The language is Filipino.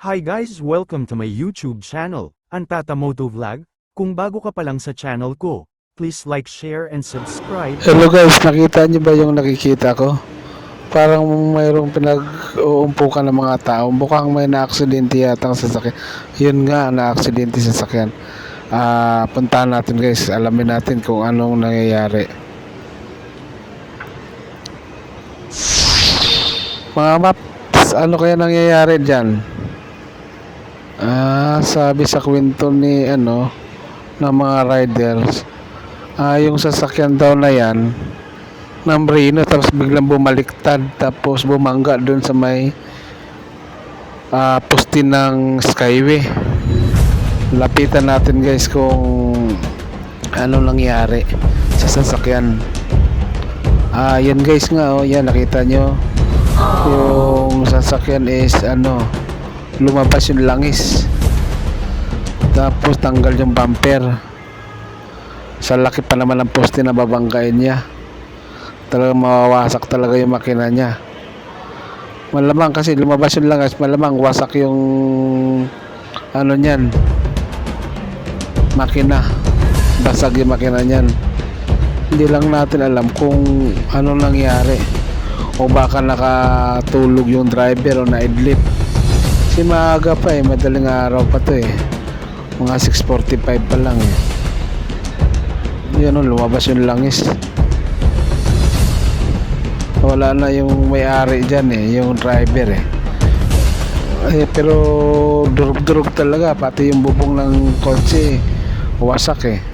Hi guys, welcome to my YouTube channel, Antata Moto Vlog. Kung bago ka pa lang sa channel ko, please like, share, and subscribe. Hello guys, nakita niyo ba yung nakikita ko? Parang mayroong pinag-uumpukan ng mga tao. Mukhang may na-aksidente yata ang sasakyan. Yun nga, na-aksidente sa sasakyan. Ah, puntahan natin guys, alamin natin kung anong nangyayari. Mga maps, ano kaya nangyayari dyan? Ah, sabi sa kwento ni ano, ng mga riders, ah, yung sasakyan daw na yan, ng Reno, tapos biglang bumaliktad, tapos bumangga doon sa may ah, poste ng Skyway. Lapitan natin guys kung ano nangyari sa sasakyan. Ah, yan guys nga oh, yan nakita nyo. Yung sasakyan is ano, lumabas yung langis. Tapos tanggal yung bumper. Sa laki pa naman ng poste na babanggain niya. Talagang mawawasak talaga yung makina niya. Malamang kasi lumabas yung langis, malamang wasak yung ano niyan. Makina. Basag yung makina niyan. Hindi lang natin alam kung ano nangyari. O baka nakatulog yung driver o naidlip. Kasi maaga pa eh, madaling araw pa to eh. Mga 6.45 pa lang eh. Yun lumabas yung langis. Wala na yung may-ari dyan eh, yung driver eh. Eh, pero durug-durug talaga, pati yung bubong ng kotse, wasak eh.